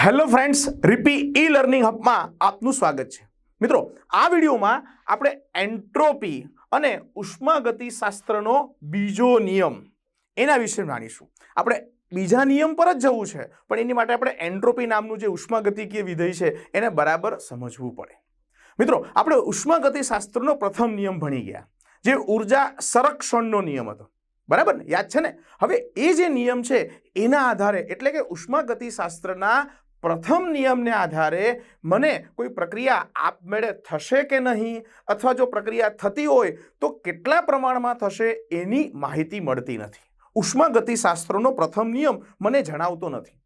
Hello friends, રિપી ઈ learning હબમાં આપનું સ્વાગત છે. મિત્રો, આ વિડીયોમાં આપણે એન્ટ્રોપી અને ઉષ્માગતિશાસ્ત્રનો બીજો નિયમ એના વિશે જાણીશું. આપણે બીજા નિયમ પર જ જવું છે, પણ એની માટે આપણે એન્ટ્રોપી નામનું જે ઉષ્માગતિકીય વિધેય છે, એને બરાબર સમજવું પડે. મિત્રો, આપણે ઉષ્માગતિશાસ્ત્રનો પ્રથમ નિયમ ભણી ગયા, જે ઊર્જા સંરક્ષણનો નિયમ હતો. બરાબર ને? યાદ છે ને? હવે એ જે નિયમ છે, એના આધારે, એટલે કે ઉષ્માગતિશાસ્ત્રના પ્રથમ નિયમને આધારે મને કોઈ પ્રક્રિયા આપમેળે થશે કે નહીં? અથવા જો પ્રક્રિયા થતી હોય, તો કેટલા પ્રમાણમાં થશે એની માહિતી મળતી નથી. ઉષ્માગતિશાસ્ત્રનો પ્રથમ નિયમ મને જણાવતો નથી.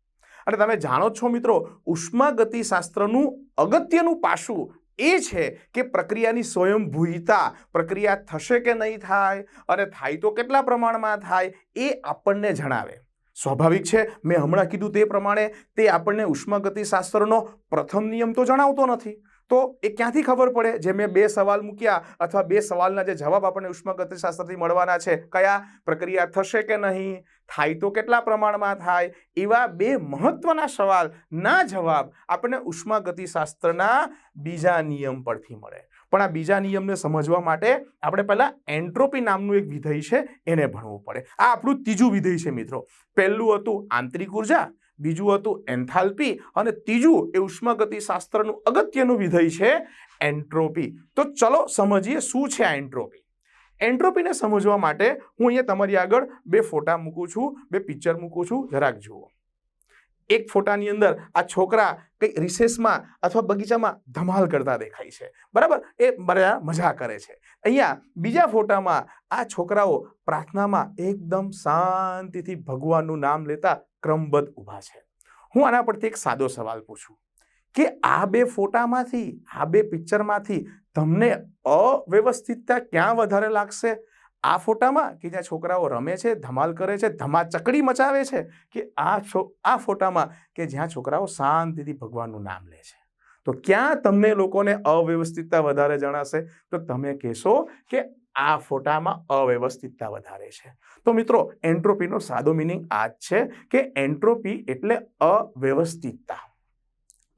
અને તમે જાણો છો મિત્રો, ઉષ્માગતિશાસ્ત્રનું અગત્યનું પાસું એ છે કે પ્રક્રિયાની સ્વયંભૂયતા, પ્રક્રિયા થશે કે નહીં થાય, અને થાય તો કેટલા પ્રમાણમાં થાય એ આપણને જણાવે. સ્વાભાવિક છે, મેં હમણાં કીધું તે પ્રમાણે તે આપણને ઉષ્માગતિશાસ્ત્રનો પ્રથમ નિયમ તો જણાવતો નથી. તો એ ક્યાંથી ખબર પડે? જે મેં બે સવાલ મૂક્યા અથવા બે સવાલના જે જવાબ આપણને ઉષ્માગતિશાસ્ત્રથી મળવાના છે, કયા? પ્રક્રિયા થશે કે નહીં? થાય તો કેટલા પ્રમાણમાં થાય? એવા બે મહત્વના સવાલના જવાબ આપણને ઉષ્માગતિશાસ્ત્રના બીજા નિયમ પરથી મળે. પણ આ બીજા નિયમને સમજવા માટે આપણે પહેલાં એન્ટ્રોપી નામનું એક વિધેય છે, એને ભણવું પડે. આ આપણું ત્રીજું વિધેય છે મિત્રો. પહેલું હતું આંતરિક ઊર્જા, બીજું હતું એન્થાલ્પી, અને ત્રીજું એ ઉષ્માગતિશાસ્ત્રનું અગત્યનું વિધેય છે એન્ટ્રોપી. તો ચલો સમજીએ શું છે આ એન્ટ્રોપી. એન્ટ્રોપીને સમજવા માટે હું અહીંયા તમારી આગળ બે ફોટા મૂકું છું, બે પિક્ચર મૂકું છું. જરાક જુઓ. એક ફોટાની અંદર આ છોકરા કંઈક રિસેસમાં અથવા બગીચામાં ધમાલ કરતા દેખાય છે. બરાબર? એ બધા મજા કરે છે. અહીંયા બીજા ફોટામાં આ છોકરાઓ પ્રાર્થનામાં એકદમ શાંતિથી ભગવાનનું નામ લેતા ક્રમબદ્ધ ઊભા છે. હું આના પરથી એક સાદો સવાલ પૂછું. કે આ બે ફોટામાંથી, આ બે પિક્ચરમાંથી તમને અવ્યવસ્થિતતા ક્યાં વધારે લાગશે? આ ફોટામાં કે જ્યાં છોકરાઓ રમે છે, ધમાલ કરે છે ધમાચકડી મચાવે છે કે આ છો, આ ફોટામાં કે જ્યાં છોકરાઓ શાંતિથી ભગવાનનું નામ લે છે. તો ક્યાં તમને લોકોને અવ્યવસ્થિતતા વધારે જણાશે? તો તમે કહેશો કે આ ફોટામાં અવ્યવસ્થિતતા વધારે છે. તો મિત્રો, એન્ટ્રોપીનો સાદો મિનિંગ આ જ છે કે એન્ટ્રોપી એટલે અવ્યવસ્થિતતા.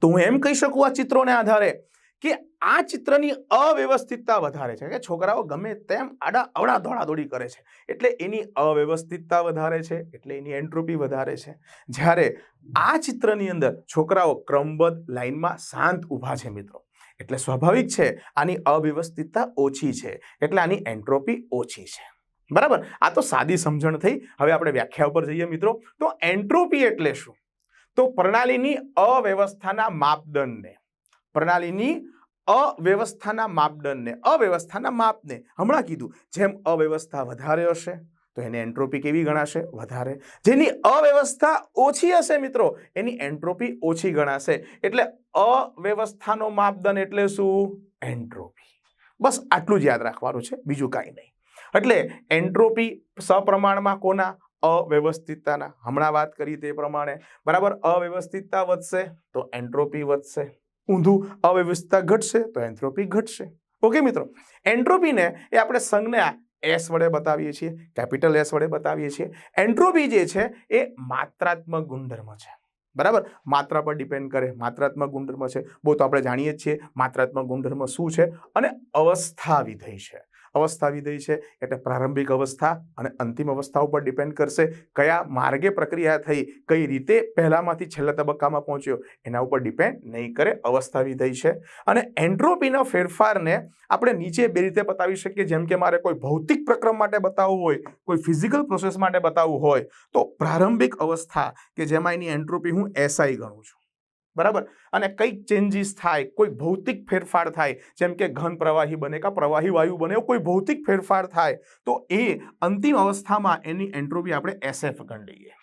તો હું એમ કહી શકું આ ચિત્રોને આધારે? કે આ ચિત્રની અવ્યવસ્થિતતા વધારે છે. કે છોકરાઓ ગમે તેમ આડા અવડા દોડાદોડી કરે છે. એટલે એની અવ્યવસ્થિતતા વધારે છે, એટલે એની એન્ટ્રોપી વધારે છે. જ્યારે આ ચિત્રની અંદર છોકરાઓ ક્રમબદ્ધ લાઇનમાં શાંત ઊભા છે મિત્રો. એટલે સ્વાભાવિક છે, આની અવ્યવસ્થિતતા ઓછી છે, એટલે આની એન્ટ્રોપી ઓછી છે. બરાબર? આ તો સાદી સમજણ થઈ. હવે આપણે વ્યાખ્યા ઉપર જઈએ મિત્રો. તો એન્ટ્રોપી એટલે શું? તો પ્રણાલીની અવ્યવસ્થાના માપદંડને પ્રણાલીની અવ્યવસ્થાના માપદંડને, અવ્યવસ્થાના માપને હમણાં કીધું. જેમ અવ્યવસ્થા વધારે હશે, તો એની એન્ટ્રોપી કેવી ગણાશે? વધારે. જેની અવ્યવસ્થા ઓછી હશે મિત્રો, એની એન્ટ્રોપી ઓછી ગણાશે. એટલે અવ્યવસ્થાનો માપદંડ એટલે શું? એન્ટ્રોપી. બસ આટલું જ યાદ રાખવાનું છે, બીજું કાંઈ નહીં. એટલે એન્ટ્રોપી સપ્રમાણમાં કોના? અવ્યવસ્થિતતાના. હમણાં વાત કરી તે પ્રમાણે. બરાબર? અવ્યવસ્થિતતા વધશે, તો એન્ટ્રોપી વધશે. ઊંધું અવ્યવસ્થિતતા ઘટશે તો એન્ટ્રોપી ઘટશે. ઓકે મિત્રો, એન્ટ્રોપીને એ આપણે સંજ્ઞા એસ વડે બતાવીએ છીએ, કેપિટલ એસ વડે બતાવીએ છીએ. એન્ટ્રોપી જે છે એ માત્રાત્મક ગુણધર્મ છે. બરાબર? માત્રા પર ડિપેન્ડ કરે, માત્રાત્મક ગુણધર્મ છે. બહુ તો આપણે જાણીએ જ છીએ માત્રાત્મક ગુણધર્મ શું છે અને અવસ્થા વિધેય છે. અવસ્થા વિધેય છે. એટલે પ્રારંભિક અવસ્થા અને અંતિમ અવસ્થા ઉપર ડિપેન્ડ કરશે કયા માર્ગે પ્રક્રિયા થઈ, કઈ રીતે પહેલામાંથી છેલ્લા તબક્કામાં પહોંચ્યો, એના ઉપર ડિપેન્ડ નહીં કરે, અવસ્થા વિધેય છે. અને એન્ટ્રોપીના ફેરફારને આપણે નીચે બે રીતે બતાવી શકીએ. જેમ કે મારે કોઈ ભૌતિક પ્રક્રમ માટે બતાવવું હોય, કોઈ ફિઝિકલ પ્રોસેસ માટે બતાવવું હોય, તો પ્રારંભિક અવસ્થા કે જેમાં એની એન્ટ્રોપી હું એસઆઈ ગણું છું. બરાબર? અને કંઈક ચેન્જીસ થાય, કોઈ ભૌતિક ફેરફાર થાય, જેમ કે ઘન પ્રવાહી બને કાં પ્રવાહી વાયુ બને કોઈ ભૌતિક ફેરફાર થાય, તો એ અંતિમ અવસ્થામાં એની એન્ટ્રોપી આપણે એસએફ ગણી લઈએ.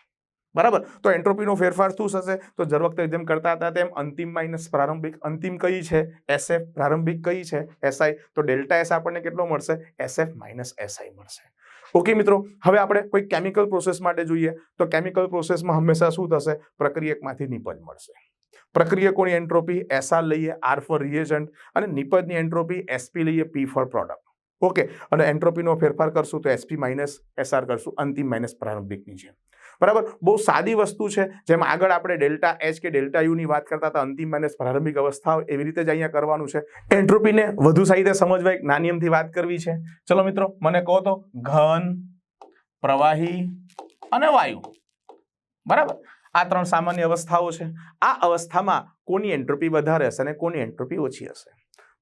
બરાબર? તો એન્ટ્રોપીનો ફેરફાર શું થશે? તો જર વખતે જેમ કરતા હતા તેમ અંતિમ માઇનસ પ્રારંભિક અંતિમ કઈ છે? એસએફ પ્રારંભિક કઈ છે? એસઆઈ તો ડેલ્ટા એસ આપણને કેટલો મળશે? એસએફ માઇનસ એસઆઈ મળશે. ઓકે મિત્રો, હવે આપણે કોઈ કેમિકલ પ્રોસેસ માટે જોઈએ. તો કેમિકલ પ્રોસેસમાં હંમેશા શું થશે? પ્રક્રિયકમાંથી નિપજ મળશે. પ્રક્રિયકોની એન્ટ્રોપી? એસઆર લઈએ આર ફોર રિએજન્ટ અને નિપજની એન્ટ્રોપી એસપી લઈએ પી ફોર પ્રોડક્ટ ઓકે, અને એન્ટ્રોપીનો ફેરફાર કરશું તો એસપી માઇનસ એસઆર કરશું, અંતિમ માઇનસ પ્રારંભિકની છે બરાબર? બહુ સાદી વસ્તુ છે, જેમ આગળ આપણે ડેલ્ટા એચ કે ડેલ્ટા યુની વાત કરતા હતા, અંતિમ માઇનસ પ્રારંભિક અવસ્થાઓ એવી રીતે જ અહીંયા કરવાનું છે. એન્ટ્રોપીને વધુ સારી રીતે સમજવા એક નાની એમથી વાત કરવી છે. ચલો મિત્રો, મને કહો તો, ઘન, પ્રવાહી અને વાયુ. બરાબર? આ ત્રણ સામાન્ય અવસ્થાઓ છે. આ અવસ્થામાં કોની એન્ટ્રોપી વધારે હશે અને કોની એન્ટ્રોપી ઓછી હશે?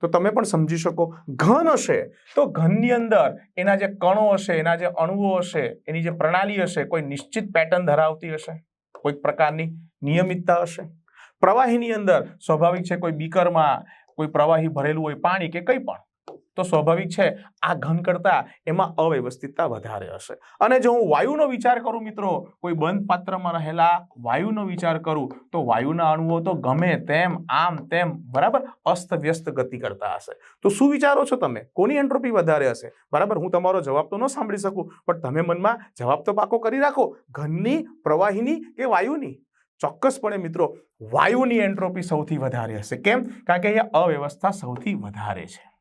તો તમે પણ સમજી શકો, ઘન હશે તો ઘનની અંદર એના જે કણો હશે, એના જે અણુઓ હશે, એની જે પ્રણાલી હશે, કોઈ નિશ્ચિત પેટર્ન ધરાવતી હશે? કોઈક પ્રકારની નિયમિતતા હશે? પ્રવાહીની અંદર સ્વાભાવિક છે કોઈ બીકરમાં કોઈ પ્રવાહી ભરેલું હોય પાણી કે કંઈ પણ. તો સ્વાભાવિક છે, આ ઘન કરતા એમાં અવ્યવસ્થિતતા વધારે હશે. અને જો હું વાયુનો વિચાર કરું મિત્રો, કોઈ બંધ પાત્રમાં રહેલા વાયુનો વિચાર કરું, તો વાયુના અણુઓ તો ગમે તેમ, આમ તેમ, બરાબર, અસ્તવ્યસ્ત ગતિ કરતા હશે. તો શું વિચારો છો તમે? કોની એન્ટ્રોપી વધારે હશે? બરાબર, હું તમારો જવાબ તો ન સાંભળી શકું, પણ તમે મનમાં જવાબ તો પાકો કરી રાખો, ઘનની, પ્રવાહીની કે વાયુની? ચોક્કસપણે મિત્રો, વાયુની એન્ટ્રોપી સૌથી વધારે હશે. કેમ? કારણ કે અહીંયા અવ્યવસ્થા સૌથી વધારે છે.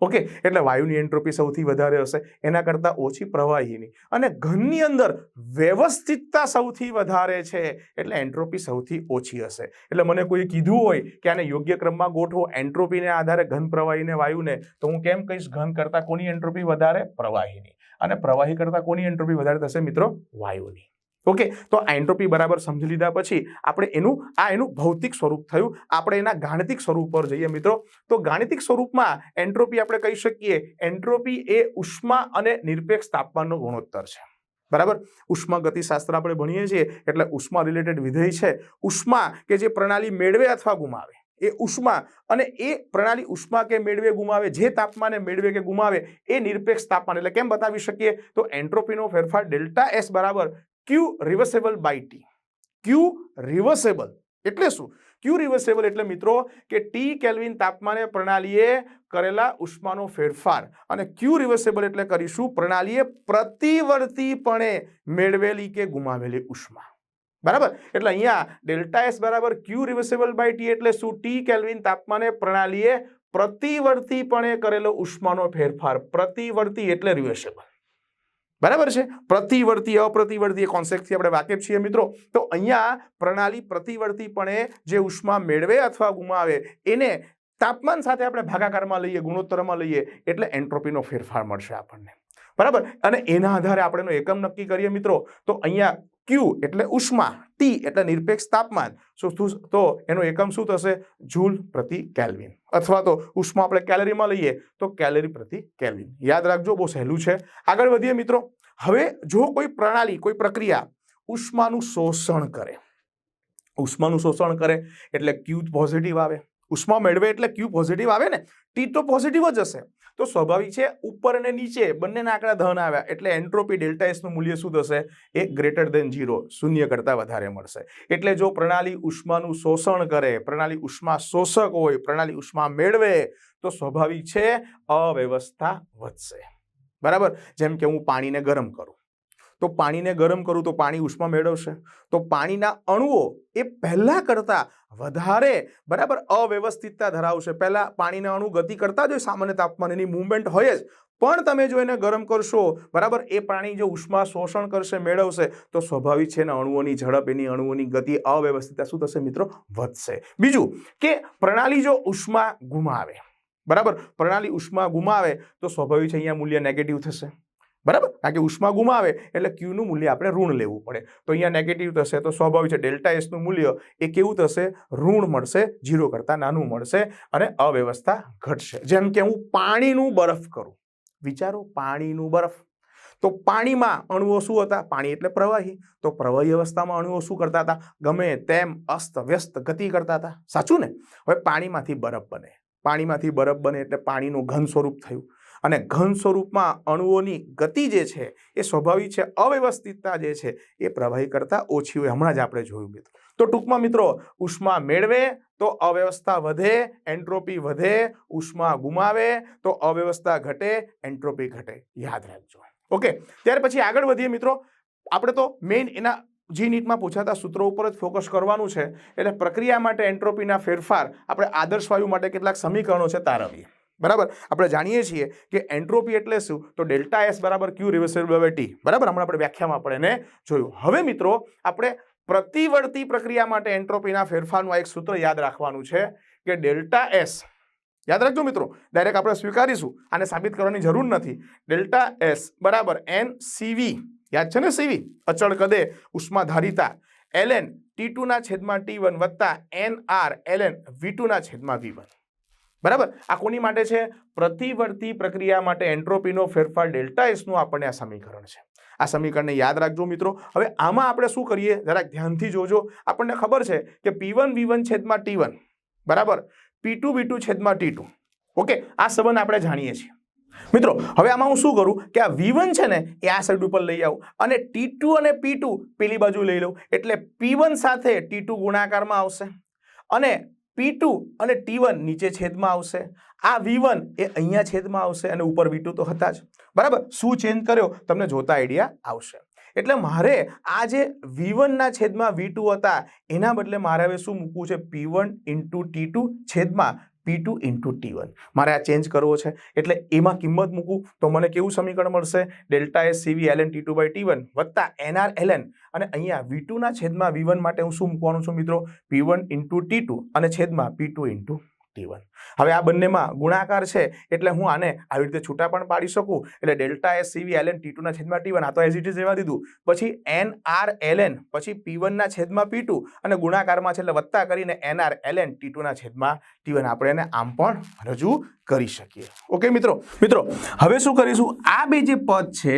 ઓકે, એટલે વાયુની એન્ટ્રોપી સૌથી વધારે હશે, એના કરતાં ઓછી પ્રવાહીની. અને ઘનની અંદર વ્યવસ્થિતતા સૌથી વધારે છે, એટલે એન્ટ્રોપી સૌથી ઓછી હશે. એટલે મને કોઈ કીધું હોય કે આને યોગ્ય ક્રમમાં ગોઠવો એન્ટ્રોપીને આધારે ઘન પ્રવાહીને વાયુને, તો હું કેમ કહીશ ઘન કરતાં કોની એન્ટ્રોપી વધારે? પ્રવાહીની. અને પ્રવાહી કરતાં કોની એન્ટ્રોપી વધારે થશે મિત્રો? વાયુની. ઓકે? તો આ એન્ટ્રોપી બરાબર સમજી લીધા પછી આપણે એનું, આ એનું ભૌતિક સ્વરૂપ થયું. આપણે એના ગાણિતિક સ્વરૂપ પર જઈએ મિત્રો. તો ગાણિતિક સ્વરૂપમાં એન્ટ્રોપી આપણે કહી શકીએ. એન્ટ્રોપી એ ઉષ્મા અને નિરપેક્ષ તાપમાનનો ગુણોત્તર છે. બરાબર? ઉષ્મા ગતિશાસ્ત્ર આપણે ભણીએ છીએ, એટલે ઉષ્મા રિલેટેડ વિધેય છે. ઉષ્મા કે જે પ્રણાલી મેળવે અથવા ગુમાવે. એ ઉષ્મા અને એ પ્રણાલી ઉષ્મા કે મેળવે, ગુમાવે, જે તાપમાને મેળવે કે ગુમાવે, એ નિરપેક્ષ તાપમાન. એટલે કેમ બતાવી શકીએ? તો એન્ટ્રોપીનો ફેરફાર ડેલ્ટા એસ બરાબર Q reversible by T Q reversible એટલે શું? ક્યુ રિવર્સેબલ એટલે મિત્રો કે ટી કેલ્વિન તાપમાને પ્રણાલીએ કરેલા ઉષ્માનો ફેરફાર અને ક્યુ રિવર્સેબલ એટલે કરીશું પ્રણાલીએ પ્રતિવર્તીપણે મેળવેલી કે ગુમાવેલી ઉષ્મા. બરાબર? એટલે અહીંયા ડેલ્ટા એસ બરાબર ક્યુ રિવર્સેબલ બાય ટી એટલે શું? ટી કેલ્વિન તાપમાને પ્રણાલીએ પ્રતિવર્તીપણે કરેલો ઉષ્માનો ફેરફાર. પ્રતિવર્તી એટલે રિવર્સેબલ બરાબર છે? પ્રતિવર્તી, અપ્રતિવર્તી કોન્સેપ્ટથી આપણે વાકેફ છીએ મિત્રો. તો અહીંયા પ્રણાલી પ્રતિવર્તીપણે જે ઉષ્મા મેળવે અથવા ગુમાવે, એને તાપમાન સાથે આપણે ભાગાકારમાં લઈએ, ગુણોત્તરમાં લઈએ, એટલે એન્ટ્રોપીનો ફેરફાર મળશે આપણને. બરાબર? અને એના આધારે આપણે એકમ નક્કી કરીએ મિત્રો. તો અહીંયા ક્યુ એટલે ઉષ્મા ટી એટલે નિરપેક્ષ તાપમાન. શું તો એનો એકમ શું થશે? જૂલ પ્રતિ કેલ્વિન. અથવા તો ઉષ્મા આપણે કેલરીમાં લઈએ, તો કેલરી પ્રતિ કેલ્વિન. યાદ રાખજો, બહુ સહેલું છે. આગળ વધીએ મિત્રો. હવે જો કોઈ પ્રણાલી, કોઈ પ્રક્રિયા ઉષ્માનું શોષણ કરે, ઉષ્માનું શોષણ કરે એટલે ક્યુ પોઝિટિવ આવે. ઉષ્મા મેળવે એટલે ક્યુ પોઝિટિવ આવે ને. ટી તો પોઝિટિવ જ હશે. તો સ્વાભાવિક છે, ઉપર અને નીચે બંનેના આંકડા ધન આવ્યા, એટલે એન્ટ્રોપી ડેલ્ટા એસનું મૂલ્ય શું થશે? એ ગ્રેટર દેન ઝીરો, શૂન્ય કરતાં વધારે મળશે. એટલે જો પ્રણાલી ઉષ્માનું શોષણ કરે, પ્રણાલી ઉષ્મા શોષક હોય, પ્રણાલી ઉષ્મા મેળવે, તો સ્વાભાવિક છે, અવ્યવસ્થા વધશે. બરાબર? જેમ કે હું પાણીને ગરમ કરું. તો પાણીને ગરમ કરું તો પાણી ઉષ્મા મેળવશે. તો પાણીના અણુઓ એ પહેલાં કરતાં વધારે, બરાબર, અવ્યવસ્થિતતા ધરાવશે. પહેલાં પાણીના અણુ ગતિ કરતા જ હોય સામાન્ય તાપમાન, એની મૂવમેન્ટ હોય જ. પણ તમે જો એને ગરમ કરશો, બરાબર, એ પાણી જો ઉષ્મા શોષણ કરશે, મેળવશે, તો સ્વાભાવિક છે એના અણુઓની ઝડપ, એની અણુઓની ગતિ, અવ્યવસ્થિતતા શું થશે મિત્રો? વધશે. બીજું કે પ્રણાલી જો ઉષ્મા ગુમાવે, બરાબર, પ્રણાલી ઉષ્મા ગુમાવે, તો સ્વાભાવિક છે અહીંયા મૂલ્ય નેગેટિવ થશે. બરાબર? કારણ કે ઉષ્મા ગુમાવે એટલે ક્યુનું મૂલ્ય આપણે ઋણ લેવું પડે. તો અહીંયા નેગેટિવ થશે તો સ્વાભાવિક છે. ડેલ્ટા એસનું મૂલ્ય એ કેવું થશે? ઋણ મળશે જીરો કરતાં નાનું મળશે અને અવ્યવસ્થા ઘટશે. જેમ કે હું પાણીનું બરફ કરું. વિચારો પાણીનું બરફ. તો પાણીમાં અણુઓ શું હતા? પાણી એટલે પ્રવાહી. તો પ્રવાહી અવસ્થામાં અણુઓ શું કરતા હતા? ગમે તેમ અસ્ત વ્યસ્ત ગતિ કરતા હતા. સાચું ને? હવે પાણીમાંથી બરફ બને. પાણીમાંથી બરફ બને એટલે પાણીનું ઘન સ્વરૂપ થયું. અને ઘન સ્વરૂપમાં અણુઓની ગતિ જે છે, એ સ્વાભાવિક છે, અવ્યવસ્થિતતા જે છે, એ પ્રવાહી કરતાં ઓછી હોય. હમણાં જ આપણે જોયું, મિત્રો. તો ટૂંકમાં, મિત્રો, ઉષ્મા મેળવે તો અવ્યવસ્થા વધે, એન્ટ્રોપી વધે, ઉષ્મા ગુમાવે તો અવ્યવસ્થા ઘટે, એન્ટ્રોપી ઘટે. યાદ રાખજો. ઓકે, ત્યાર પછી આગળ વધીએ, મિત્રો. આપણે તો મેઇન એના જી નીટમાં પૂછાતા સૂત્રો ઉપર જ ફોકસ કરવાનું છે. એટલે પ્રક્રિયા માટે એન્ટ્રોપીના ફેરફાર આપણે આદર્શ વાયુ માટે કેટલાક સમીકરણો છે, તારવીએ. બરાબર? આપણે જાણીએ છીએ કે એન્ટ્રોપી એટલે શું? તો ડેલ્ટા એસ બરાબર ક્યુ રિવર્સિબલ બરાબર? હમણાં આપણે વ્યાખ્યામાં આપણે એને જોયું. હવે મિત્રો, આપણે પ્રતિવર્તી પ્રક્રિયા માટે એન્ટ્રોપીના ફેરફારનું આ એક સૂત્ર યાદ રાખવાનું છે કે ડેલ્ટા એસ, યાદ રાખજો મિત્રો, ડાયરેક્ટ આપણે સ્વીકારીશું, આને સાબિત કરવાની જરૂર નથી. ડેલ્ટા એસ બરાબર એન સીવી યાદ છે ને સીવી અચળ કદે ઉષ્માધારિતા. એલએન ટી ટુના છેદમાં ટી વન વત્તા N R, L N V ટુના છેદમાં વી વન. બરાબર? આ કોની માટે છે? પ્રતિવર્તી પ્રક્રિયા માટે એન્ટ્રોપીનો ફેરફાર ડેલ્ટા એસનું આપણને આ સમીકરણ છે. આ સમીકરણને યાદ રાખજો મિત્રો. હવે આમાં આપણે શું કરીએ? જરાક ધ્યાનથી જોજો. આપણને ખબર છે કે પી વન વી વન છેદમાં ટી વન બરાબર? પી ટુ બી ટુ છેદમાં ટી ટુ ઓકે? આ સંબંધ આપણે જાણીએ છીએ. મિત્રો, હવે આમાં હું શું કરું? કે આ વી વન છે ને, એ આ સાઈડ ઉપર લઈ આવું અને ટી અને પી ટુ પેલી બાજુ લઈ લઉં. એટલે પી વન સાથે ટુ ગુણાકારમાં આવશે. અને પી અને ટી વન નીચે છેદમાં આવશે. આ વી વન એ અહીંયા છેદમાં આવશે અને ઉપર વી તો હતા જ. બરાબર? શું ચેન્જ કર્યો? તમને જોતા આઈડિયા આવશે. એટલે મારે આ જે વી વનના છેદમાં વી હતા, એના બદલે મારે હવે શું મૂકવું છે? P one into T two છેદમાં P two into T one મારે આ ચેન્જ કરવો છે. એટલે એમાં કિંમત મૂકું તો મને કેવું સમીકરણ મળશે? Delta S CV L N T two by T one વત્તા એનઆર એલ એન અને અહીંયા વી ટુના છેદમાં વી વન માટે હું શું મૂકવાનું છું મિત્રો? P one into T two અને છેદમાં P two into T one હવે આ બંનેમાં ગુણાકાર છે એટલે હું આને આવી રીતે છૂટા પણ પાડી શકું. એટલે delta S CV L N T ટુના છેદમાં ટી વન, આ તો એઝ ઇટ ઇઝ રહેવા દીધું. પછી એન આર એલ એન, પછી પી વનના છેદમાં પી ટુ અને ગુણાકારમાં છે એટલે વત્તા કરીને N R L N T ટુના છેદમાં ટી વન. આપણે એને આમ પણ રજૂ કરી શકીએ. ઓકે, મિત્રો? મિત્રો, હવે શું કરીશું? આ બે જે પદ છે,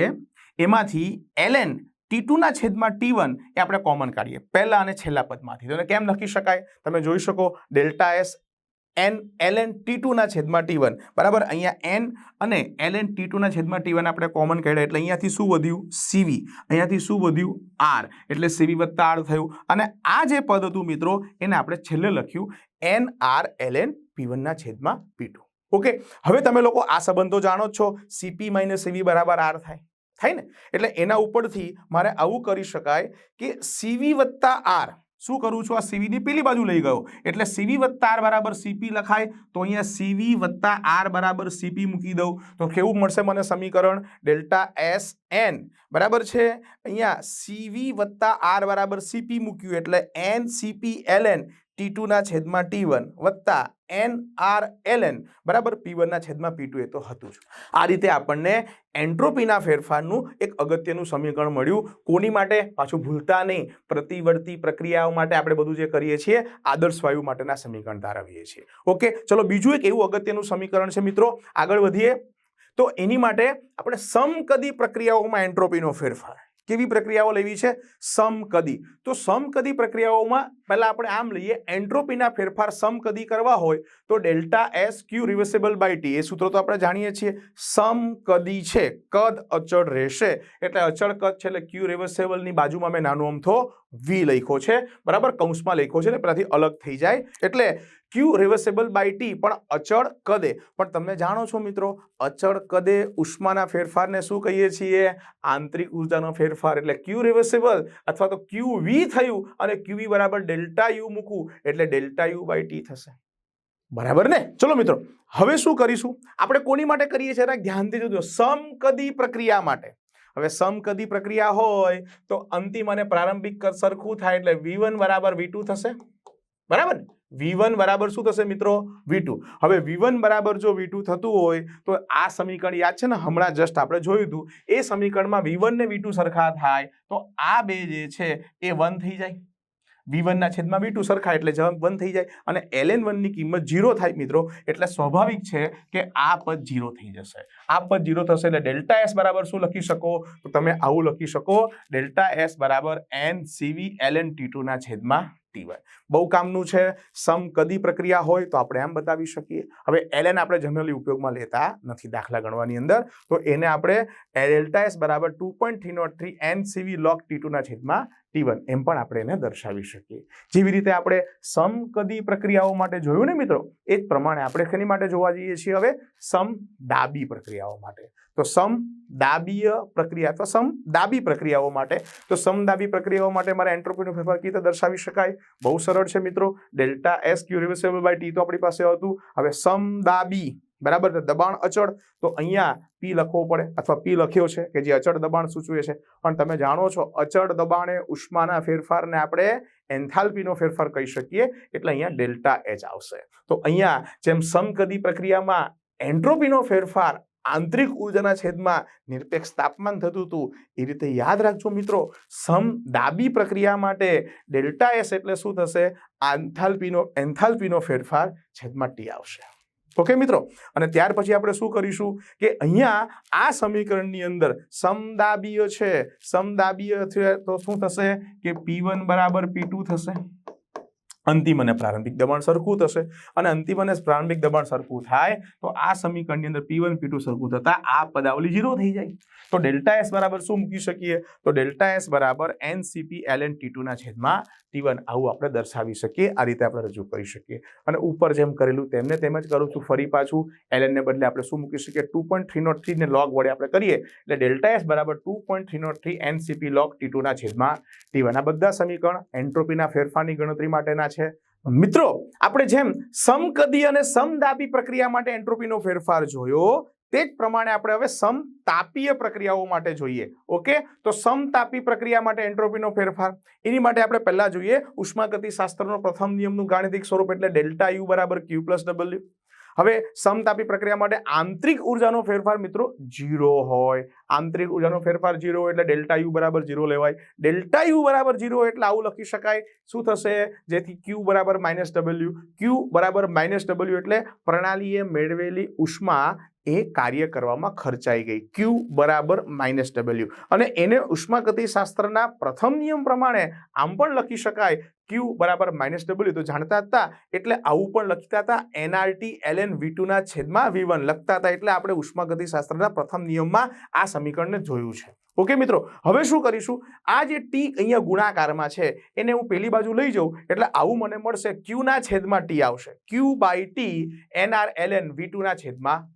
એમાંથી એલ એન ટી ટુના છેદમાં ટી વન એ આપણે કોમન કાઢીએ. પહેલા અને છેલ્લા પદમાંથી. તો કેમ લખી શકાય? તમે જોઈ શકો, delta S N, L N T ટુના છેદમાં ટી વન. બરાબર? અહીંયા એન અને એલ એન ટી ટુના છેદમાં ટી વન આપણે કોમન કાઢ્યા. એટલે અહીંયાથી શું વધ્યું? સીવી. અહીંયાથી શું વધ્યું? આર. એટલે સીવી વત્તા આર થયું. અને આ જે પદ હતું મિત્રો, એને આપણે છેલ્લે લખ્યું N, R, L N P વનના છેદમાં પી ટુ. ઓકે? હવે તમે લોકો આ સંબંધો જાણો જ છો. સીપી માઇનસ સીવી બરાબર આર થાય. થાય ને? એટલે એના ઉપરથી મારે આવું કરી શકાય કે સીવી વત્તા આર શું કરું છું? આ સીવીની પેલી બાજુ લઈ ગયો. એટલે સીવી વત્તા આર બરાબર સીપી લખાય, તો અહીંયા સીવી વત્તા આર બરાબર સીપી મૂકી દઉં. તો કેવું મળશે મને સમીકરણ? ડેલ્ટા એસ એન બરાબર છે? અહીંયા સીવી વત્તા આર બરાબર સીપી મૂક્યું, એટલે N CP L N T ટુના છેદમાં ટી વન વત્તા એન આર એલ એન બરાબર પી વનના છેદમાં પી ટુ એ તો હતું જ. આ રીતે આપણને એન્ટ્રોપીના ફેરફારનું એક અગત્યનું સમીકરણ મળ્યું. કોની માટે? પાછું ભૂલતા નહીં. પ્રતિવર્તી પ્રક્રિયાઓ માટે આપણે બધું જે કરીએ છીએ, આદર્શ વાયુ માટેના સમીકરણ તારવીએ છીએ. ઓકે, ચલો બીજું એક એવું અગત્યનું સમીકરણ છે મિત્રો. આગળ વધીએ. તો એની માટે આપણે સમકદી પ્રક્રિયાઓમાં એન્ટ્રોપીનો ફેરફાર. કેવી પ્રક્રિયાઓ લેવી છે? સમકદી. તો સમકદી પ્રક્રિયાઓમાં પહેલાં આપણે આમ લઈએ, એન્ટ્રોપીના ફેરફાર સમકદી કરવા હોય તો delta S Q reversible by T. એ સૂત્ર તો આપણે જાણીએ છીએ. સમકદી છે, કદ અચળ રહેશે. એટલે અચળ કદ છે એટલે ક્યુ રિવર્સેબલની બાજુમાં મેં નાનો અમથો વી લખ્યો છે. બરાબર, કૌંસમાં લખ્યો છે ને, પેલાથી અલગ થઈ જાય. એટલે ક્યુ રિવર્સેબલ બાય ટી? પણ અચળ કદે? પણ તમે જાણો છો મિત્રો, અચળ કદે ઉષ્માના ફેરફારને શું કહીએ છીએ? આંતરિક ઉર્જાનો ફેરફાર. એટલે ક્યુ રિવર્સેબલ અથવા તો ક્યુ વી થયું અને ક્યુ વી બરાબર ડેલ્ટા યુ મૂકવું. એટલે ડેલ્ટા યુ બાય ટી થશે. બરાબર ને? ચલો મિત્રો, હવે શું કરીશું? આપણે કોની માટે કરીએ છીએ? ધ્યાનથી જોજો. સમકદી પ્રક્રિયા માટે. હવે સમકદી પ્રક્રિયા હોય તો અંતિમ અને પ્રારંભિક સરખું થાય એટલે વી વન બરાબર વી ટુ થશે. બરાબર વી વન બરાબર શું થશે મિત્રો? V two. હવે વી વન બરાબર જો વી થતું હોય, તો આ સમીકરણ યાદ છે ને? હમણાં જસ્ટ આપણે જોયું હતું. એ સમીકરણમાં વી વન ને વી સરખા થાય, તો આ બે જે છે, એ વન થઈ જાય. વી વનના છેદમાં વી ટુ સરખા એટલે જવાબ વન થઈ જાય. અને એલ એન વનની કિંમત ઝીરો થાય મિત્રો, એટલે સ્વાભાવિક છે કે આ પદ ઝીરો થઈ જશે. આ પદ ઝીરો થશે એટલે ડેલ્ટા એસ બરાબર શું લખી શકો? તો તમે આવું લખી શકો. ડેલ્ટા એસ બરાબર N CV L N T ટુના છેદમાં વાય બહુ કામનું છે, સમ કદી પ્રક્રિયા હોય તો આપણે એમ બતાવી શકીએ. હવે એલ એન આપણે જનરલી ઉપયોગમાં લેતા નથી દાખલા ગણવાની અંદર. તો એને આપણે ડેલ્ટા એસ બરાબર two point three naught three N CV log T ટુના છેદમાં ટી વન એમ પણ આપણે એને દર્શાવી શકીએ. જેવી રીતે આપણે સમકદી પ્રક્રિયાઓ માટે જોયું ને મિત્રો, એ જ પ્રમાણે આપણે શેની માટે જોવા જઈએ છીએ હવે? સમ ડાબી પ્રક્રિયાઓ માટે. તો સમ દાબીય પ્રક્રિયા અથવા સમ દાબી પ્રક્રિયાઓ માટે. તો સમ દાબી પ્રક્રિયાઓ માટે મારે એન્ટ્રોપીનો ફેરફાર કઈ રીતે દર્શાવી શકાય? બહુ સરળ છે મિત્રો. Delta S Q reversible by T તો આપણી પાસે હતું. હવે સમદાબી બરાબર દબાણ અચળ, તો અહીંયા પી લખવો પડે અથવા પી લખ્યો છે કે જે અચળ દબાણ સૂચવે છે. પણ તમે જાણો છો, અચળ દબાણે ઉષ્માના ફેરફારને આપણે એન્થાલ્પીનો ફેરફાર કહી શકીએ, એટલે અહીંયા ડેલ્ટા એચ આવશે. તો અહીંયા જેમ સમકદી પ્રક્રિયામાં એન્ટ્રોપીનો ફેરફાર આંતરિક ઉર્જાના છેદમાં નિરપેક્ષ તાપમાન થતું હતું, એ રીતે યાદ રાખજો મિત્રો, સમ દાબી પ્રક્રિયા માટે ડેલ્ટા એસ એટલે શું થશે? આન્થાલ્પીનો એન્થાલ્પીનો ફેરફાર છેદમાં ટી આવશે. ઓકે મિત્રો? અને ત્યાર પછી આપણે શું કરીશું કે અહીંયા આ સમીકરણની અંદર સમદાબીય છે. સમદાબીય છે તો શું થશે? કે પી વન બરાબર પી ટુ થશે. અંતિમ અને પ્રારંભિક દબાણ સરખું થશે અને અંતિમ અને પ્રારંભિક દબાણ સરખું થાય તો આ સમીકરણની અંદર પી વન પી ટુ સરખું થતા આ પદાવલી ઝીરો થઈ જાય. તો ડેલ્ટા એસ બરાબર શું મૂકી શકીએ? તો ડેલ્ટા એસ બરાબર N CP L N T ટુના છેદમાં ટી વન આવું આપણે દર્શાવી શકીએ. આ રીતે આપણે રજૂ કરી શકીએ. અને ઉપર જેમ કરેલું તેમને તેમ જ કરું છું. ફરી પાછું એલ એનને બદલે આપણે શું મૂકી શકીએ? ટુ પોઈન્ટ થ્રી નોટ થ્રીને લોગ વડે આપણે કરીએ. એટલે ડેલ્ટા એસ બરાબર two point three naught three N CP log T ટુના છેદમાં ટી વન આ બધા સમીકરણ એન્ટ્રોપીના ફેરફારની ગણતરી માટેના છે. મિત્રો, આપણે જેમ સમકદી અને સમદાબી પ્રક્રિયા માટે એન્ટ્રોપીનો ફેરફાર જોયો, તે જ પ્રમાણે આપણે હવે સમતાપીય પ્રક્રિયાઓ માટે જોઈએ. ઓકે? તો સમતાપી પ્રક્રિયા માટે એન્ટ્રોપીનો ફેરફાર. એની માટે આપણે પહેલા જોઈએ ઉષ્માગતિ શાસ્ત્રનો પ્રથમ નિયમનું ગાણિતિક સ્વરૂપ એટલે ડેલ્ટા યુ બરાબર ક્યુ પ્લસ ડબલ્યુ. હવે સમતાપી પ્રક્રિયા માટે આંતરિક ઉર્જાનો ફેરફાર મિત્રો ઝીરો હોય. આંતરિક ઉર્જાનો ફેરફાર હોય એટલે ડેલ્ટા યુ બરાબર ઝીરો લેવાય. ડેલ્ટા યુ બરાબર ઝીરો એટલે આવું લખી શકાય. શું થશે? જેથી ક્યુ બરાબર માઇનસ ડબલ્યુ, ક્યુ બરાબર માઇનસ ડબલ્યુ એટલે પ્રણાલીએ મેળવેલી ઉષ્મા એ કાર્ય કરવામાં ખર્ચાઈ ગઈ. ક્યુ બરાબર માઇનસ ડબલ્યુ અને એને ઉષ્માગતિશાસ્ત્રના પ્રથમ નિયમ પ્રમાણે આમ પણ લખી શકાય. ક્યુ બરાબર માઇનસ ડબલ્યુ તો જાણતા હતા એટલે આવું પણ લખતા હતા. એનઆરટી એલએન વી ટુના છેદમાં વી વન લખતા હતા એટલે આપણે ઉષ્માગતિશાસ્ત્રના પ્રથમ નિયમમાં આ સમીકરણને જોયું છે. ઓકે મિત્રો, હવે શું કરીશું? આ જે ટી અહીંયા ગુણાકારમાં છે, એને હું પેલી બાજુ લઈ જાઉં એટલે આવું મને મળશે. ક્યુના છેદમાં ટી આવશે. Q by T NR LN V ટુના છેદમાં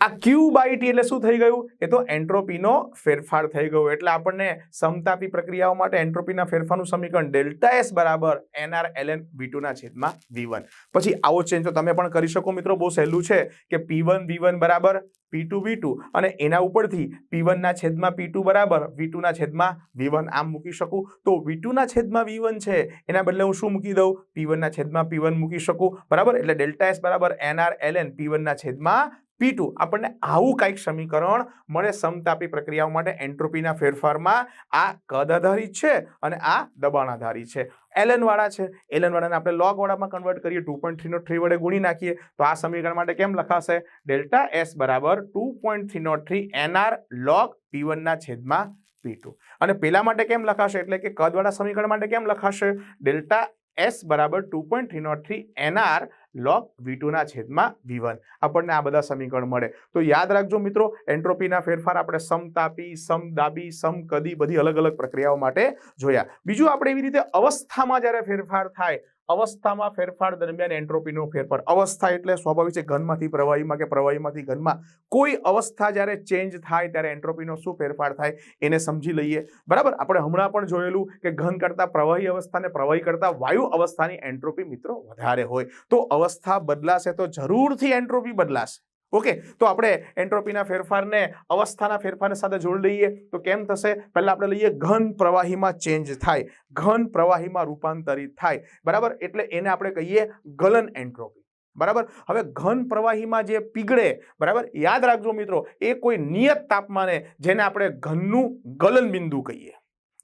આ ક્યુ બાય ટી એટલે શું થઈ ગયું? એ તો એન્ટ્રોપીનો ફેરફાર થઈ ગયો. એટલે આપણને સમતાપી પ્રક્રિયાઓ માટે એન્ટ્રોપીના ફેરફારનું સમીકરણ ડેલ્ટા એસ બરાબર એનઆર એલએન વી ટુના છેદમાં વી વન. પછી આવો ચેન્જ તો તમે પણ કરી શકો મિત્રો. બહુ સહેલું છે કે પી વન વી વન બરાબર પી ટુ વી ટુ અને એના ઉપરથી પી વનના છેદમાં પી ટુ બરાબર વી ટુના છેદમાં વી વન આમ મૂકી શકું. તો વી ટુના છેદમાં વી વન છે, એના બદલે હું શું મૂકી દઉં? પી વનના છેદમાં પી વન મૂકી શકું. બરાબર? એટલે ડેલ્ટા એસ બરાબર એનઆર એલએન પી વનના છેદમાં પી ટુ આપણને આવું કંઈક સમીકરણ મળે સમતાપી પ્રક્રિયાઓ માટે એન્ટ્રોપીના ફેરફારમાં. આ કદ આધારિત છે અને આ દબાણ આધારિત છે એલનવાળા છે. એલનવાળાને આપણે લોગવાળામાં કન્વર્ટ કરીએ ટુ પોઈન્ટ થ્રીનો થ્રી વડે ગુણી નાખીએ. તો આ સમીકરણ માટે કેમ લખાશે? ડેલ્ટા એસ બરાબર two point three naught three NR log P વનના છેદમાં પી ટુ અને પેલા માટે કેમ લખાશે? એટલે કે કદવાળા સમીકરણ માટે કેમ લખાશે? ડેલ્ટા એસ બરાબર two point three naught three NR log V ટુના છેદમાં વી આપણને આ બધા સમીકરણ મળે. તો યાદ રાખજો મિત્રો, એન્ટ્રોપીના ફેરફાર આપણે સમતાપી સમદાબી સમકદી બધી અલગ અલગ પ્રક્રિયાઓ માટે જોયા. બીજું આપણે એવી રીતે અવસ્થામાં જ્યારે ફેરફાર થાય અવસ્થામાં ફેરફાર દરમિયાન એન્ટ્રોપીનો ફેરફાર. અવસ્થા એટલે સ્વાભાવિક છે, ઘનમાંથી પ્રવાહીમાં કે પ્રવાહીમાંથી ઘનમાં કોઈ અવસ્થા જ્યારે ચેન્જ થાય ત્યારે એન્ટ્રોપીનો શું ફેરફાર થાય એને સમજી લઈએ. બરાબર? આપણે હમણાં પણ જોયેલું કે ઘન કરતાં પ્રવાહી અવસ્થાને પ્રવાહી કરતાં વાયુ અવસ્થાની એન્ટ્રોપી મિત્રો વધારે હોય. તો અવસ્થા બદલાશે તો જરૂરથી એન્ટ્રોપી બદલાશે. ઓકે, તો આપણે એન્ટ્રોપીના ફેરફારને, અવસ્થાના ફેરફારને સાથે જોડી લઈએ. તો કેમ થશે? પહેલાં આપણે લઈએ ઘન પ્રવાહીમાં ચેન્જ થાય. ઘન પ્રવાહીમાં રૂપાંતરિત થાય. બરાબર? એટલે એને આપણે કહીએ ગલન એન્ટ્રોપી. બરાબર? હવે ઘન પ્રવાહીમાં જે પીગળે, બરાબર? યાદ રાખજો મિત્રો, એ કોઈ નિયત તાપમાને જેને આપણે ઘનનું ગલન બિંદુ કહીએ.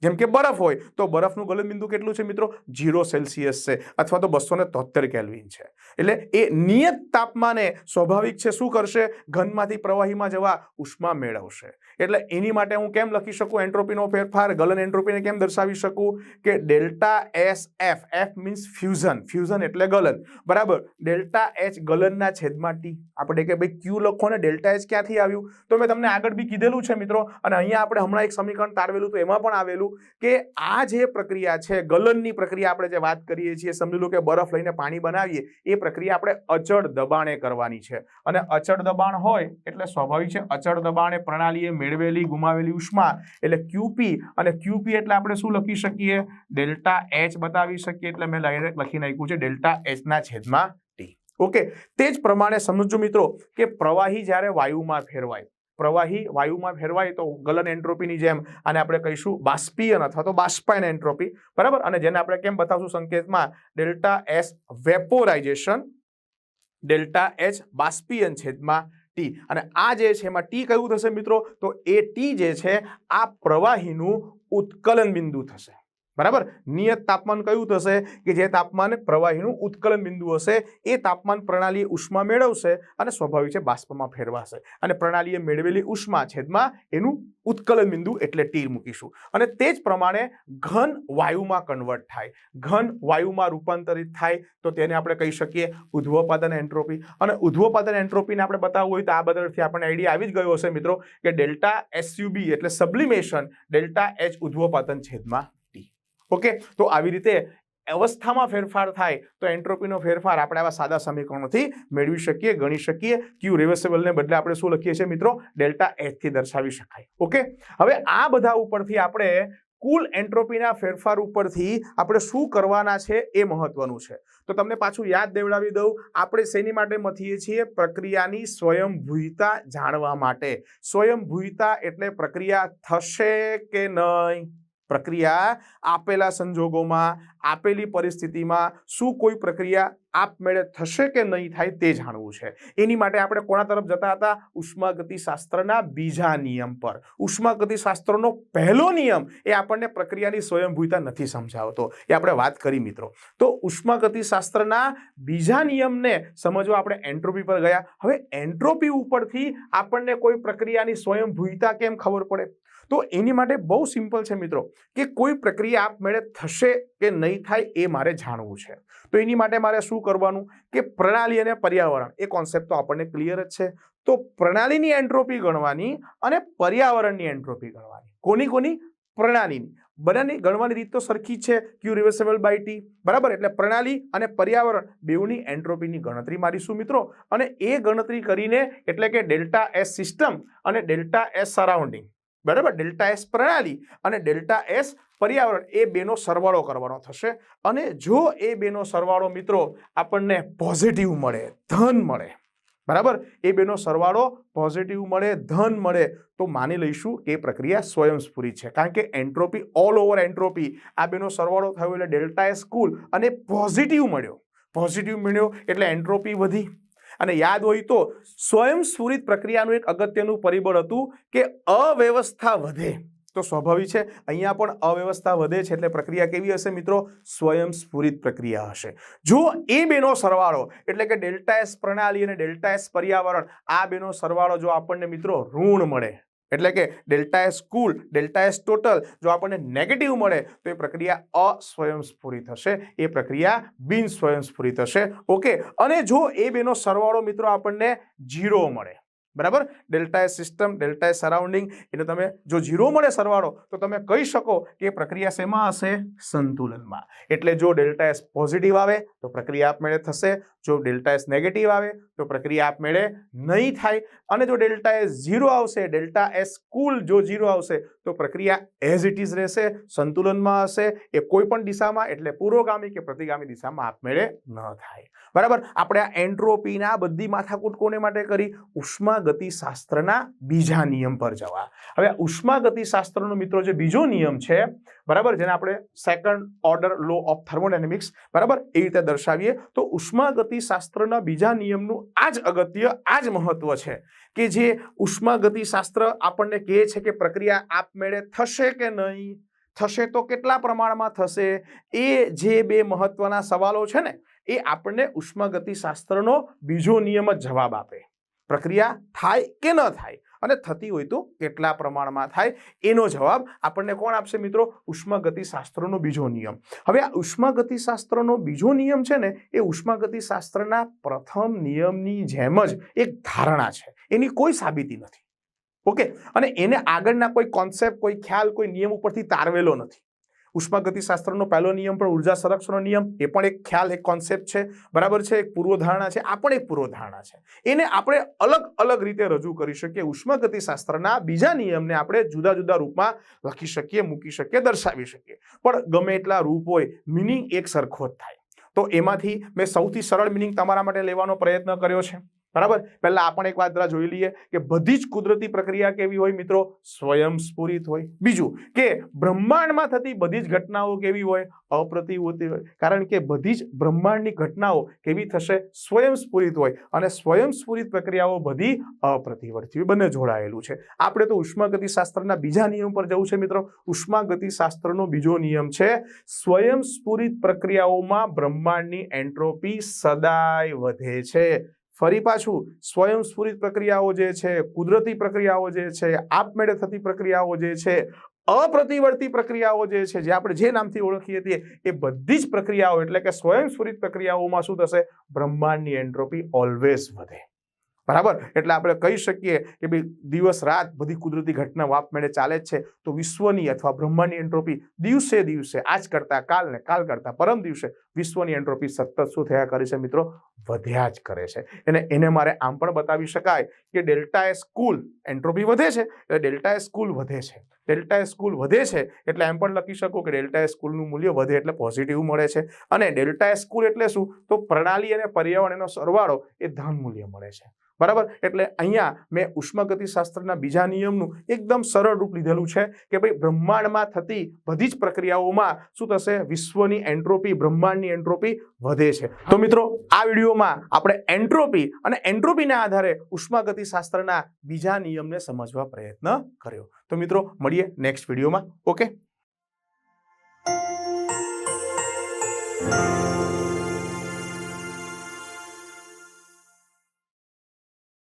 જેમ કે બરફ હોય, તો બરફનું ગલન બિંદુ કેટલું છે મિત્રો? ઝીરો સેલ્સિયસ છે, અથવા તો બસો ને તોતેર કેલ્વિન છે. એટલે એ નિયત તાપમાને સ્વાભાવિક છે શું કરશે? ઘનમાંથી પ્રવાહીમાં જવા ઉષ્મા મેળવશે. એટલે એની માટે હું કેમ લખી શકું? એન્ટ્રોપીનો ફેરફાર, ગલન એન્ટ્રોપીને કેમ દર્શાવી શકું? કે delta S F F means fusion fusion એટલે ગલન. બરાબર? ડેલ્ટા એચ ગલનના છેદમાં ટી. આપણે કે ભાઈ ક્યુ લખો ને ડેલ્ટા એચ ક્યાંથી આવ્યું? તો મેં તમને આગળ બી કીધેલું છે મિત્રો, અને અહીંયા આપણે હમણાં એક સમીકરણ તારવેલું, તો એમાં પણ આવેલું કે આ જે પ્રક્રિયા છે, ગલનની પ્રક્રિયા આપણે જે વાત કરીએ છીએ, સમજી લો કે બરફ લઈને પાણી બનાવીએ, એ પ્રક્રિયા આપણે અચળ દબાણે કરવાની છે. અને અચળ દબાણ હોય એટલે સ્વાભાવિક છે, અચળ દબાણે પ્રણાલીએ મેળવેલી ગુમાવેલી ઉષ્મા એટલે ક્યુપી અને ક્યુપી એટલે આપણે શું લખી શકીએ? ડેલ્ટા એચ બતાવી શકીએ, એટલે મેં ડાયરેક્ટ લખી નાખ્યું છે ડેલ્ટા એચના છેદમાં ઓકે, તે જ પ્રમાણે સમજો મિત્રો, કે પ્રવાહી જ્યારે વાયુમાં ફેરવાય પ્રવાહી વાયુમાં ફેરવાય તો ગલન એન્ટ્રોપીની જેમ આને આપણે કહીશું બાષ્પીયન અથવા તો બાષ્પાયન એન્ટ્રોપી. બરાબર? અને જેને આપણે કેમ બતાવશું સંકેતમાં? Delta S vaporisation, delta H બાષ્પીયન છેદમાં ટી. અને આ જે છે એમાં ટી કયું થશે મિત્રો? તો એ ટી જે છે, આ પ્રવાહીનું ઉત્કલન બિંદુ થશે. બરાબર? નિયત તાપમાન કયું થશે? કે જે તાપમાન પ્રવાહીનું ઉત્કલન બિંદુ હશે, એ તાપમાન પ્રણાલી ઉષ્મા મેળવશે અને સ્વાભાવિક છે બાષ્પમાં ફેરવાશે. અને પ્રણાલીએ મેળવેલી ઉષ્મા છેદમાં એનું ઉત્કલન બિંદુ એટલે ટી મૂકીશું. અને તે જ પ્રમાણે ઘન વાયુમાં કન્વર્ટ થાય. ઘન વાયુમાં રૂપાંતરિત થાય, તો તેને આપણે કહી શકીએ ઉધ્વપાદન એન્ટ્રોપી. અને ઉધ્વપાદન એન્ટ્રોપીને આપણે બતાવવું હોય તો આ બદલથી આપણને આઈડિયા આવી જ ગયો હશે મિત્રો, કે ડેલ્ટા એસયુબી એટલે સબ્લિમેશન, ડેલ્ટા એચ ઉધ્વપાદન છેદમાં ઓકે તો આવી રીતે અવસ્થામાં ફેરફાર થાય તો એન્ટ્રોપીનો ફેરફાર આપણે આવા સાદા સમીકરણોથી મેળવી શકીએ, ગણી શકીએ. ક્યુ રિવર્સેબલને બદલે આપણે શું લખીએ છીએ મિત્રો? ડેલ્ટા એચથી દર્શાવી શકાય. ઓકે હવે આ બધા ઉપરથી આપણે કુલ એન્ટ્રોપીના ફેરફાર ઉપરથી આપણે શું કરવાના છે એ મહત્વનું છે. તો તમને પાછું યાદ દેવડાવી દઉં. આપણે શેની માટે મથીએ છીએ? પ્રક્રિયાની સ્વયંભૂયતા જાણવા માટે. સ્વયંભૂયતા એટલે પ્રક્રિયા થશે કે નહીં? પ્રક્રિયા આપેલા સંજોગોમાં આપેલી પરિસ્થિતિમાં શું કોઈ પ્રક્રિયા આપમેળે થશે કે નહીં થાય તે જાણવું છે. એની માટે આપણે કોના તરફ જતા હતા? ઉષ્માગતિશાસ્ત્રના બીજા નિયમ પર. ઉષ્માગતિશાસ્ત્રનો પહેલો નિયમ એ આપણને પ્રક્રિયાની સ્વયંભૂતા નથી સમજાવતો. એ આપણે વાત કરી, મિત્રો. તો ઉષ્માગતિશાસ્ત્રના બીજા નિયમને સમજવા આપણે એન્ટ્રોપી પર ગયા. હવે એન્ટ્રોપી ઉપરથી આપણને કોઈ પ્રક્રિયાની સ્વયંભૂતા કેમ ખબર પડે? તો એની માટે બહુ સિમ્પલ છે, મિત્રો, કે કોઈ પ્રક્રિયા આપમેળે થશે કે નહીં થાય એ મારે જાણવું છે. તો એની માટે મારે શું કરવાનું? કે પ્રણાલી અને પર્યાવરણ, એ કોન્સેપ્ટ તો આપણને ક્લિયર જ છે. તો પ્રણાલીની એન્ટ્રોપી ગણવાની અને પર્યાવરણની એન્ટ્રોપી ગણવાની. કોની કોની? પ્રણાલીની. બંનેની ગણવાની રીત તો સરખી છે. ક્યુ રિવર્સેબલ બાય ટી બરાબર? એટલે પ્રણાલી અને પર્યાવરણ બેઉની એન્ટ્રોપીની ગણતરી મારીશું મિત્રો. અને એ ગણતરી કરીને એટલે કે ડેલ્ટા એસ સિસ્ટમ અને ડેલ્ટા એસ સરાઉન્ડિંગ. બરાબર? ડેલ્ટા એસ પ્રણાલી અને ડેલ્ટા એસ પર્યાવરણ એ બેનો સરવાળો કરવાનો થશે અને જો એ બેનો સરવાળો મિત્રો આપણને પોઝિટિવ મળે, ધન મળે, બરાબર? એ બેનો સરવાળો પોઝિટિવ મળે, ધન મળે, તો માની લઈશું કે પ્રક્રિયા સ્વયંસ્ફુરી છે. કારણ કે એન્ટ્રોપી ઓલ ઓવર એન્ટ્રોપી, આ બેનો સરવાળો થયો એટલે ડેલ્ટા એસ કુલ અને પોઝિટિવ મળ્યો. પોઝિટિવ મળ્યો એટલે એન્ટ્રોપી વધી. અને યાદ હોય તો સ્વયંસ્ફુરિત પ્રક્રિયાનું એક અગત્યનું પરિબળ હતું કે અવ્યવસ્થા વધે. તો સ્વાભાવિક છે, અહીંયા પણ અવ્યવસ્થા વધે છે એટલે પ્રક્રિયા કેવી હશે મિત્રો? સ્વયંસ્ફુરિત પ્રક્રિયા હશે. જો એ બેનો સરવાળો, એટલે કે ડેલ્ટા એસ પ્રણાલી અને ડેલ્ટા એસ પર્યાવરણ, આ બેનો સરવાળો જો આપણને મિત્રો ઋણ મળે, એટલે કે ડેલ્ટા એસ કુલ, ડેલ્ટા એસ ટોટલ જો આપણને નેગેટિવ મળે, તો એ પ્રક્રિયા અસ્વયંસ્ફુરિત હશે, એ પ્રક્રિયા બિન સ્વયંસ્ફુરિત હશે. ઓકે, અને જો એ બેનો સરવાળો મિત્રો આપણને જીરો મળે બરાબર? Delta A system, delta A surrounding, એટલે તમે જો ઝીરો મળે સરવાળો, તો તમે કહી શકો કે પ્રક્રિયા શેમાં હશે? સંતુલનમાં. એટલે જો ડેલ્ટા એસ પોઝિટિવ આવે, તો પ્રક્રિયા આપમેળે થશે. જો ડેલ્ટા એસ નેગેટિવ આવે, તો પ્રક્રિયા આપમેળે નહીં થાય. અને જો ડેલ્ટા એસ ઝીરો આવશે, ડેલ્ટા એસ કુલ જો ઝીરો આવશે, તો પ્રક્રિયા એઝ ઇટ ઇઝ રહેશે, સંતુલનમાં હશે, એ કોઈ પણ દિશામાં, એટલે પૂર્વગામી કે પ્રતિગામી દિશામાં આપમેળે ન થાય. બરાબર? આપણે આ એન્ટ્રોપીના બધી માથાકૂટ કોને માટે કરી? ઉષ્મા ગતિશાસ્ત્રના બીજા નિયમ પર જવા. હવે ઉષ્મા ગતિશાસ્ત્રનો મિત્રો જે બીજો નિયમ છે બરાબર? જેને આપણે second order law of thermodynamics બરાબર? એ રીતે દર્શાવીએ. તો ઉષ્માગતિશાસ્ત્રના બીજા નિયમનું આ જ અગત્ય આ જ મહત્વ છે કે જે ઉષ્માગતિશાસ્ત્ર આપણને કહે છે કે પ્રક્રિયા આપમેળે થશે કે નહીં? થશે તો કેટલા પ્રમાણમાં થશે? એ જે બે મહત્વના સવાલો છે ને, એ આપણને ઉષ્માગતિશાસ્ત્રનો બીજો નિયમ જ જવાબ આપે. પ્રક્રિયા થાય કે ન થાય અને થતી હોય તો કેટલા પ્રમાણમાં થાય એનો જવાબ આપણને કોણ આપશે મિત્રો? ઉષ્માગતિશાસ્ત્રનો બીજો નિયમ. હવે આ ઉષ્માગતિશાસ્ત્રનો બીજો નિયમ છે ને, એ ઉષ્માગતિશાસ્ત્રના પ્રથમ નિયમની જેમ જ એક ધારણા છે. એની કોઈ સાબિતી નથી. ઓકે? અને એને આગળના કોઈ કોન્સેપ્ટ કોઈ ખ્યાલ, કોઈ નિયમ ઉપરથી તારવેલો નથી. ઉષ્માગતિશાસ્ત્રનો પહેલો નિયમ પણ ઊર્જા સંરક્ષણનો નિયમ, એ પણ એક ખ્યાલ, એક કોન્સેપ્ટ છે. બરાબર છે? એક પૂર્વધારણા છે. આ પણ એક પૂર્વધારણા છે. એને આપણે અલગ અલગ રીતે રજૂ કરી શકીએ. ઉષ્માગતિશાસ્ત્રના બીજા નિયમને આપણે જુદા જુદા રૂપમાં લખી શકીએ, મૂકી શકીએ, દર્શાવી શકીએ. પણ ગમે એટલા રૂપ હોય મિનિંગ એક સરખો જ થાય. તો એમાંથી મેં સૌથી સરળ મિનિંગ તમારા માટે લેવાનો પ્રયત્ન કર્યો છે. બરાબર? પહેલા આપણે એક વાત જોઈ લઈએ કે બધી જ કુદરતી પ્રક્રિયા કેવી હોય મિત્રો? સ્વયંસ્ફુરિત હોય. બીજું કે બ્રહ્માંડમાં થતી બધી જ ઘટનાઓ કેવી હોય? અપ્રતિભૂતિ હોય. કારણ કે બધી જ બ્રહ્માંડની ઘટનાઓ કેવી થશે? સ્વયંસ્ફુરિત હોય. અને સ્વયંસ્ફુરિત પ્રક્રિયાઓ બધી અપ્રતિવર્તી બંને જોડાયેલું છે. આપણે તો ઉષ્માગતિશાસ્ત્રના બીજા નિયમ પર જવું છે મિત્રો. ઉષ્માગતિશાસ્ત્રનો બીજો નિયમ છે, સ્વયંસ્ફુરિત પ્રક્રિયાઓમાં બ્રહ્માંડની એન્ટ્રોપી સદાય વધે છે. ફરી પાછું સ્વયંસ્ફુરિત પ્રક્રિયાઓ જે છે, કુદરતી પ્રક્રિયાઓ જે છે, આપમેળે થતી પ્રક્રિયાઓ જે છે, અપ્રતિવર્તી પ્રક્રિયાઓ જે છે, જે આપણે જે નામથી ઓળખીએ છીએ, એ બધી જ પ્રક્રિયાઓ એટલે કે સ્વયંસ્ફુરિત પ્રક્રિયાઓમાં શું થશે? બ્રહ્માંડની એન્ટ્રોપી ઓલવેઝ વધે. બરાબર? એટલે આપણે કહી શકીએ કે ભાઈ દિવસ રાત બધી કુદરતી ઘટના આપમેળે ચાલે જ છે, તો વિશ્વની અથવા બ્રહ્માંડની એન્ટ્રોપી દિવસે દિવસે, આજ કરતા કાલ ને કાલ કરતા પરમ દિવસે વિશ્વની એન્ટ્રોપી સતત શું થયા કરે છે મિત્રો? વધ્યા જ કરે છે. અને એને મારે આમ પણ બતાવી શકાય કે ડેલ્ટા એસ કુલ એન્ટ્રોપી વધે છે, એટલે ડેલ્ટા એસ કુલ વધે છે. ડેલ્ટા એસ કુલ વધે છે, એટલે એમ પણ લખી શકો કે ડેલ્ટા એસ કુલનું મૂલ્ય વધે એટલે પોઝિટિવ મળે છે. અને ડેલ્ટા એસ કુલ એટલે શું? તો પ્રણાલી અને પર્યાવરણનો સરવાળો એ ધન મૂલ્ય મળે છે. બરાબર? એટલે અહીંયા મેં ઉષ્માગતિશાસ્ત્રના બીજા નિયમનું એકદમ સરળ રૂપ લીધેલું છે કે ભાઈ બ્રહ્માંડમાં થતી બધી જ પ્રક્રિયાઓમાં શું થશે? વિશ્વની એન્ટ્રોપી, બ્રહ્માંડની એન્ટ્રોપી વધે છે. તો મિત્રો, આ વિડીયોમાં આપણે એન્ટ્રોપી અને એન્ટ્રોપીના આધારે ઉષ્માગતિશાસ્ત્રના બીજા નિયમને સમજવા પ્રયત્ન કર્યો. તો મિત્રો, મળીએ નેક્સ્ટ વિડીયોમાં. ઓકે?